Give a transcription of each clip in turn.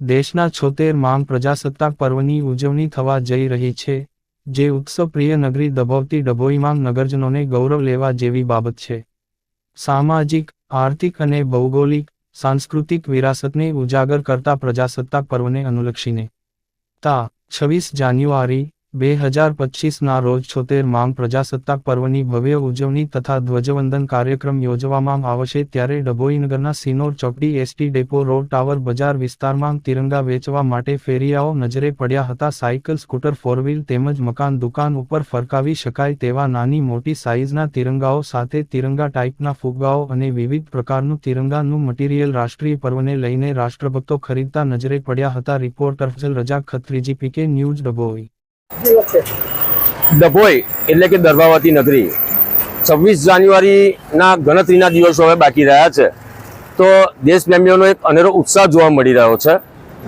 દેશના છોતેર માંગ પ્રજાસત્તાક પર્વની ઉજવણી થવા જઈ રહી છે, જે ઉત્સવપ્રિય નગરી દબાવતી ડભોઈમાં નગરજનોને ગૌરવ લેવા જેવી બાબત છે. સામાજિક, આર્થિક અને ભૌગોલિક, સાંસ્કૃતિક વિરાસતને ઉજાગર કરતા પ્રજાસત્તાક પર્વને અનુલક્ષીને. તા, છવ્વીસ જાન્યુઆરી બે હજાર પચીસના રોજ છોતેર માંગ પ્રજાસત્તાક પર્વની ભવ્ય ઉજવણી તથા ધ્વજવંદન કાર્યક્રમ યોજવામાં આવશે ત્યારે ડભોઈનગરના સિનોર ચોકડી એસટી ડેપો રોડ ટાવર બજાર વિસ્તારમાં તિરંગા વેચવા માટે ફેરિયાઓ નજરે પડ્યા હતા. સાયકલ, સ્કૂટર, ફોરવ્હીલ તેમજ મકાન દુકાન ઉપર ફરકાવી શકાય તેવા નાની મોટી સાઇઝના તિરંગાઓ સાથે તિરંગા ટાઈપના ફુગ્ગાઓ અને વિવિધ પ્રકારનું તિરંગાનું મટીરિયલ રાષ્ટ્રીય પર્વને લઈને રાષ્ટ્રભક્તો ખરીદતા નજરે પડ્યા હતા. રિપોર્ટર ફજલ રજા ખત્રીજી, પીકે ન્યૂઝ ડભોઈ. ડભોઈ એટલે કે દરબાવતી નગરી. છવ્વીસ જાન્યુઆરીના ગણતરીના દિવસો હવે બાકી રહ્યા છે. તો દેશપ્રેમીઓનો એક અનેરો ઉત્સાહ જોવા મળી રહ્યો છે.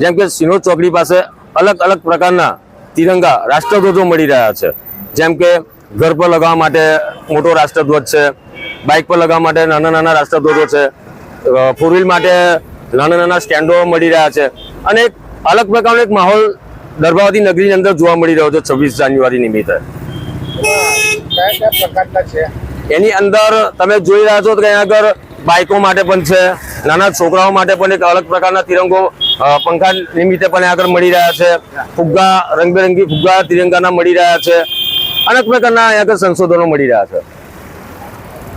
જેમ કે સિનોર ચોકડી પાસે અલગ અલગ પ્રકારના તિરંગા રાષ્ટ્રધ્વજો મળી રહ્યા છે. જેમ કે ઘર પર લગાવવા માટે મોટો રાષ્ટ્રધ્વજ છે, બાઇક પર લગાવવા માટે નાના નાના રાષ્ટ્રધ્વજો છે ફોર વ્હીલ માટે નાના નાના સ્ટેન્ડો મળી રહ્યા છે. અને એક અલગ પ્રકારનો એક માહોલ દર્ભાવતી નગરીની અંદર જોવા મળી રહ્યો છે છવ્વીસ જાન્યુઆરી નિમિત્તે. એની અંદર તમે જોઈ રહ્યા છો કે અહીંયા આગળ બાઇકો માટે પણ છે નાના છોકરાઓ માટે પણ એક અલગ પ્રકારના તિરંગો પંખા નિમિત્તે પણ આગળ મળી રહ્યા છે. ફુગ્ગા રંગબેરંગી ફુગ્ગા તિરંગાના મળી રહ્યા છે. અનેક પ્રકારના અહીંયા આગળ સંશોધનો મળી રહ્યા છે.